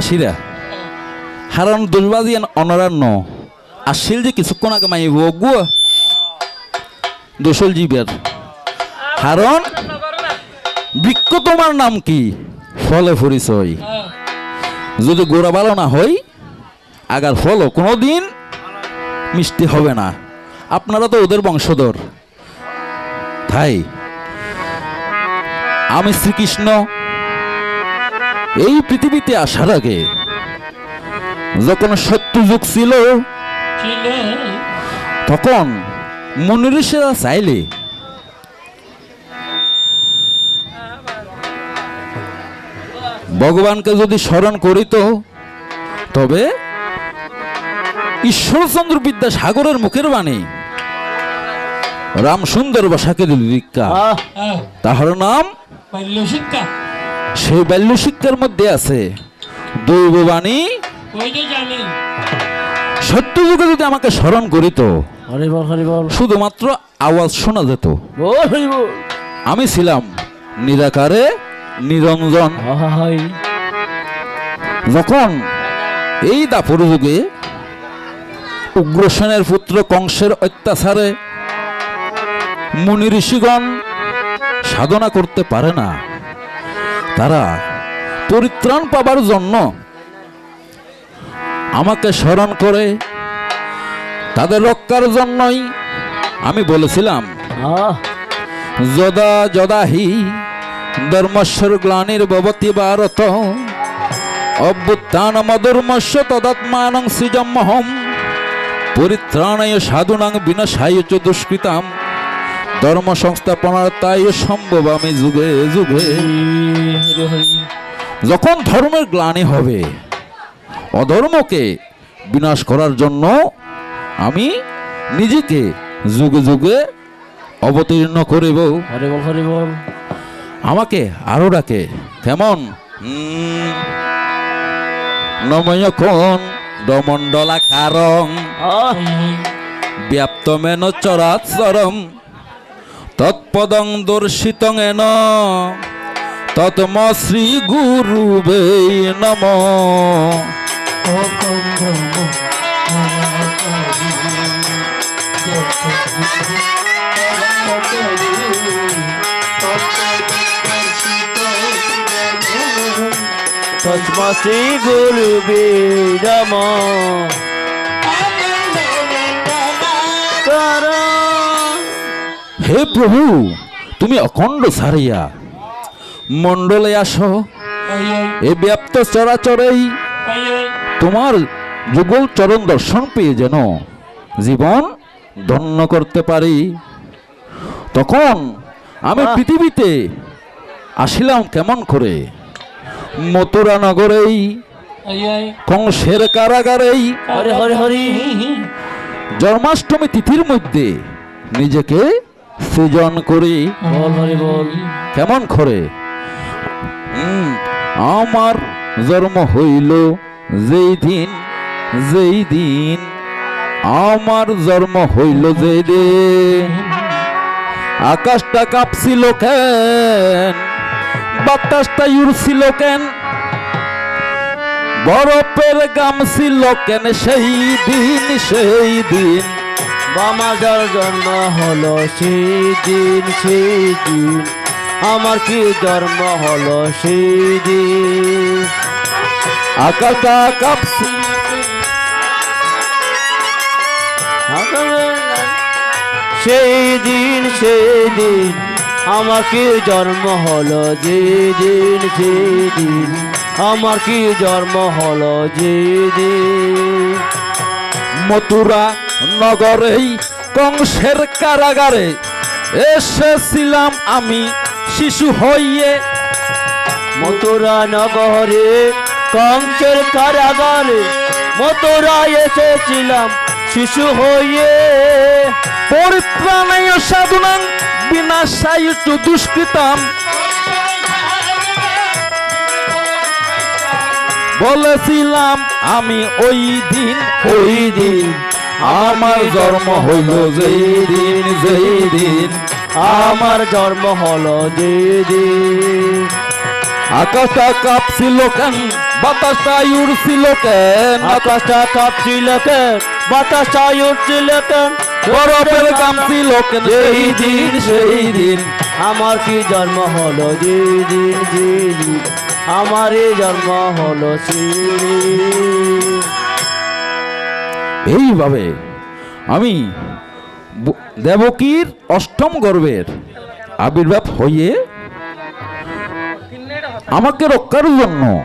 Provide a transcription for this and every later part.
আসিরা হারান দুলবাজি অনরান্ন আসিল যে কিছুক্ষণ আগে মাইব গুয়া দোসল জীবের। হারণ বৃক্ষ তোমার নাম কি? ফলে পরিচয় যদি গোড়া ভালো না হয়, আগার ফলও কোনো দিন মিষ্টি হবে না। আপনারা তো ওদের বংশধর। তাই, আমি শ্রীকৃষ্ণ এই পৃথিবীতে আসার আগে যখন সত্য যুগ ছিল তখন মনীষীরা চাইলে ভগবানকে যদি স্মরণ করিত তবে ঈশ্বরচন্দ্র বিদ্যাসাগরের মুখের বাণী রামসুন্দর বসাকে দীক্ষা তাহার নাম শিক্ষা সেই বাল্য শিক্ষার মধ্যে আছে দৈববাণী। সত্য যুগে যদি আমাকে স্মরণ করিত হরি বল হরি বল। শুধুমাত্র আওয়াজ শোনা যেত। বল হরি বল। আমি ছিলাম নিরাকারে নিরঞ্জন। যখন এই দাপর যুগে উগ্রসেনের পুত্র কংসের অত্যাচারে মুনি ঋষিগণ সাধনা করতে পারে না তারা পরিত্রাণ পাবার জন্য আমাকে স্মরণ করে তাদের রক্ষার জন্যই আমি বলেছিলাম যদা যদা হি ধর্মস্বর গ্লানির ভবতি ভারত অভ্যুত্থান মধুর্মস্য তদাত্মানং সৃজমহম পরিত্রাণায় সাধুনাং বিনাশায় চ দুষ্কৃতাম। ধর্ম সংস্থাপনার তাই সম্ভব আমি যুগে যুগে। যখন ধর্মের গ্লানি হবে অধর্মকে বিনাশ করার জন্য আমি নিজেকে যুগে যুগে অবতীর্ণ করিব। আমাকে আরও ডাকে কেমন নময়খন ডমণ্ডলাকারং আহ। ব্যাপ্ত মেন চরাচরম। তৎপদং দর্শিতং এন। তৎম শ্রী গুরুবে নম। তসমা শ্রী গুরু বীরম হে প্রভু তুমি অখণ্ড সারিয়া। মণ্ডলে আসো। এ ব্যাপ্ত চরাচরেই তোমার যুগল চরণ দর্শন পেয়ে যেন জীবন ধন্য করতে পারি। তখন আমি পৃথিবীতে আসিলাম কেমন করে? মথুরা নগরেই কংসের কারাগারেই জন্মাষ্টমী তিথির মধ্যে নিজেকে সৃজন করি। কেমন করে আমার জন্ম হইল যেই দিন যেই দিন। আমার জন্ম হইল যেই দিন। আকাশটা কাঁপছিল কেন? বাতাসটা উড়ছিল কেন? বরফের গাম ছিল কেন? সেই দিন সেই দিন। বামাজার জন্ম হলো সেই দিন সেই দিন আমার কি জন্ম হলো সেই দিন আকাশটা কাঁপছিল সেই দিন সেই দিন আমার কি জন্ম হলো যে দিন সেই দিন আমার কি জন্ম হলো যে দিন মথুরা নগরেই কংসের কারাগারে এসেছিলাম আমি শিশু হইয়ে। মথুরা নগরে কংসের কারাগারে মথুরা এসেছিলাম শিশু হয়ে পরিত্রাণায় সাধুনাং বিনাশায় তু দুষ্কৃতাম। বলেছিলাম আমি ওই দিন ওই দিন আমার জন্ম হইল যেই দিন যেই দিন আমার জন্ম হলো যে দিন আকাশটা কাঁপছিল কেন? বাতাসটা উড়ছিল কেন? আকাশটা কাঁপছিল কেন? বাতাসটা উঠছিল কেন? বরফের কাঁপছিল কেন? সেই দিন সেই দিন আমার কি জন্ম হলো যেদিন যেদিন? আমারই জন্ম হলো সেদিন। এইভাবে আমি দেবকীর অষ্টম গর্ভের আবির্ভাব হয়ে আমাকে রক্ষার জন্য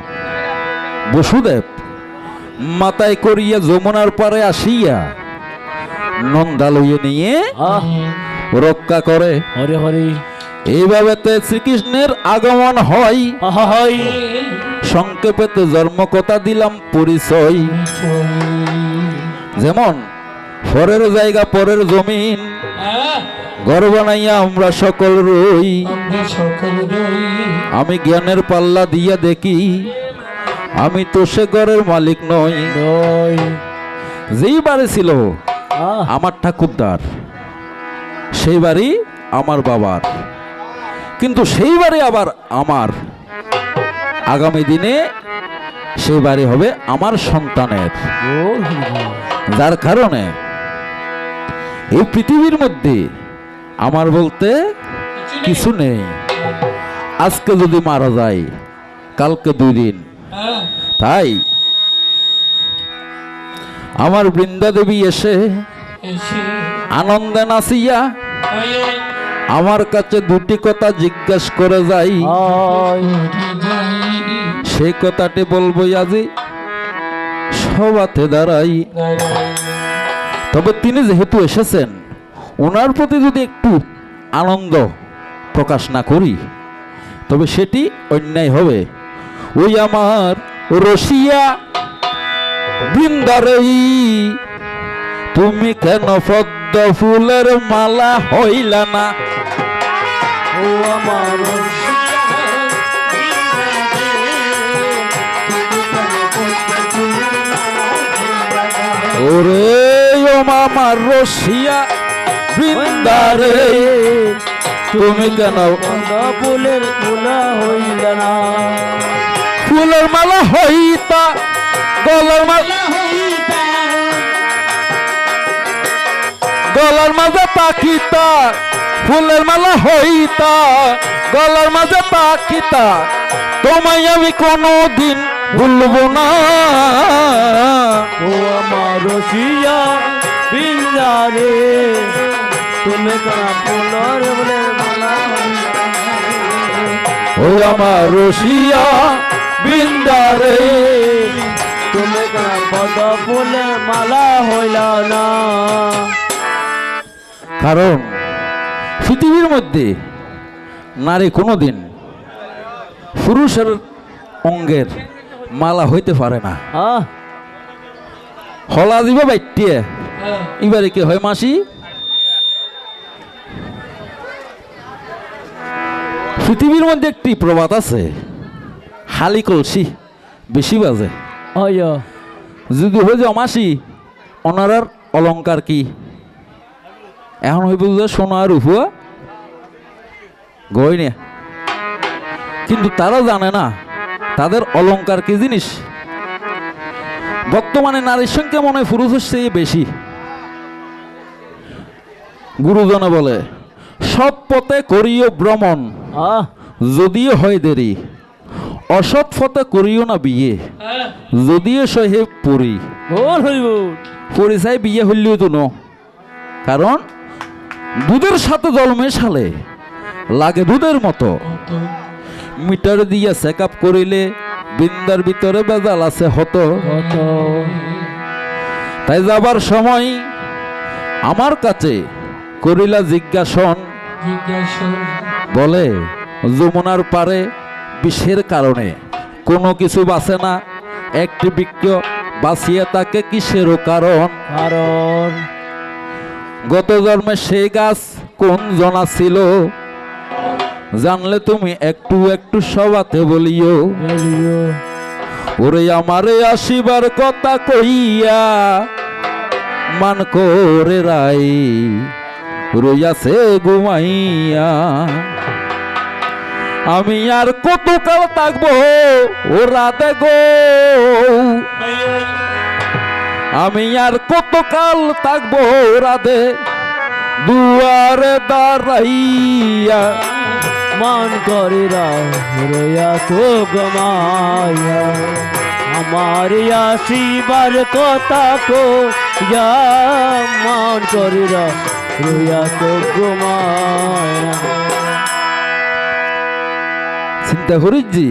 বসুদেব মাথায় করিয়া যমুনার পারে আসিয়া নন্দা লইয়ে নিয়ে রক্ষা করে। হরে হরে। এইভাবে তে শ্রীকৃষ্ণের আগমন হয়। সংক্ষেপেতে জন্ম কথা দিলাম পরিচয়। যেমন পরের জায়গা পরের জমিন। হ্যাঁ। ঘর বানাইয়া আমরা সকল রই। আমি জ্ঞানের পাল্লা দিয়া দেখি। আমি তো সে ঘরের মালিক নই। যেই বাড়ি ছিল আমার ঠাকুরদার সেই বাড়ি আমার বাবার। কিন্তু সেই বাড়ি আবার আমার। আগামী দিনে সেই বাড়ি হবে আমার সন্তানের। যার কারণে এই পৃথিবীর মধ্যে আমার বলতে কিছু নেই। আজকে যদি মারা যায় কালকে দুই দিন। তাই আমার বৃন্দা দেবী এসে আনন্দে নাচিয়া আমার কাছে দুটি কথা জিজ্ঞেস করে যাই। সেই কথাটি বলব আজি। দাঁড়াই দাঁড়াই। তবে তিনি যেহেতু এসেছেন, ওনার প্রতি যদি একটু আনন্দ প্রকাশ না করি, তবে সেটি অন্যায় হবে। ওই আমার রশিয়া বৃন্দারেই তুমি কেন পদ্ম ফুলের মালা হইলা না? ও আমার ওরে ও মামার রসিয়া বৃন্দারে তুমি কেন ফুলের ফুলা হইল না? ফুলের মালা হইতা গলার মালা গলার মাঝে পাখিতা ফুলের মালা হইতা গলার মাঝে পাখিতা তোমায় আমি কোনো দিন ভুলবো না। ও আমার রসিয়া বিন্দারে তুমি ফুলর মালা ও আমার রশিয়া বৃন্দারে তুমি পদ্ম ফুলের মালা হইল না? কারণ পৃথিবীর মধ্যে নারী কোনোদিন পুরুষের অঙ্গের মালা হইতে পারে না। হলা দিবে বাইটিয়ে। হ্যাঁ। এবারে কি হয় মাসি? পৃথিবীর মধ্যে একটি প্রবাদ আছে হালি কলসি বেশি বাজে। যদি হয়ে যাও মাসি অনারার অলংকার কি? এখন হইব যে সোনা আর উহুয়া গয়নে কিন্তু তারা জানে না তাদের অলংকার কি জিনিস? বর্তমানে নারীর সংখ্যা মনে হয় পুরুষের চেয়ে বেশি। গুরুজনে বলে সৎ পথে করিও ভ্রমণ যদিও হয় দেরি। অসৎ পথে করিও না বিয়ে যদিও সহে বল পরিচয় বিয়ে হইলেও তো ন। কারণ দুধের সাথে জল মেশালে। লাগে দুধের মতো। মিটার দিয়ে চেক আপ করিলে বিন্দার ভিতরে বেজাল আছে হতো। তাই যাবার সময় আমার কাছে করিলা জিজ্ঞাসন। বলে যমুনার পারে বিষের কারণে কোনো কিছু বাঁচে না একটি বৃক্ষ বাঁচিয়ে তাকে কিসেরও কারণ। কারণ গত জন্মে সেই গাছ কোন জনা ছিল? জানলে তুমি একটু একটু সবাতে বলিও। ওরে আমারে আসিবার কথা কইয়া মান করে রাই। রইয়াছে ঘুমাইয়া। আমি আর কতকাল থাকব ও রাতে গো। আমি আর কতকাল থাকব রাতে দুয়ারে দাঁড়াইয়া। মান করে রয়া তো গমায়া। আমার আসিবার কথা কো মান করে রয়া তো গমায়া। চিন্তা করিস জি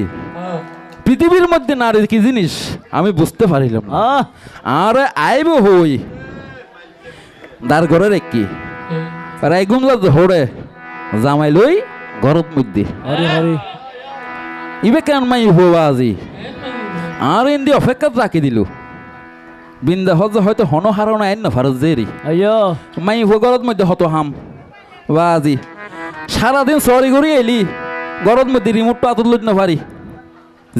পৃথিবীর মধ্যে নারী কি জিনিস? আমি বুঝতে পারিলাম আরে আইব হই? দার ঘরে রেখি রাইগুন হরে জামাই লই ঘরের মধ্যে। ইবে কেন মাই হবা আজি? আর ইন্দি অপেক্ষা রাখি দিল। বিন্দা হজ হয়তো হন হারণ আইন না ফারজ জেরি। মাই হো ঘরের মধ্যে হত হাম। বা আজি। সারাদিন সরি ঘুরি এলি ঘরের মধ্যে রিমোটটা আতুল না পারি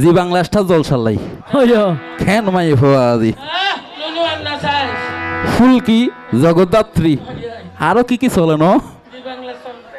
জি বাংলাটা জল সাল্লাই কেন মাই হবা আজি? ফুলকি জগদ্ধাত্রী। আরও কি কি চলে ন?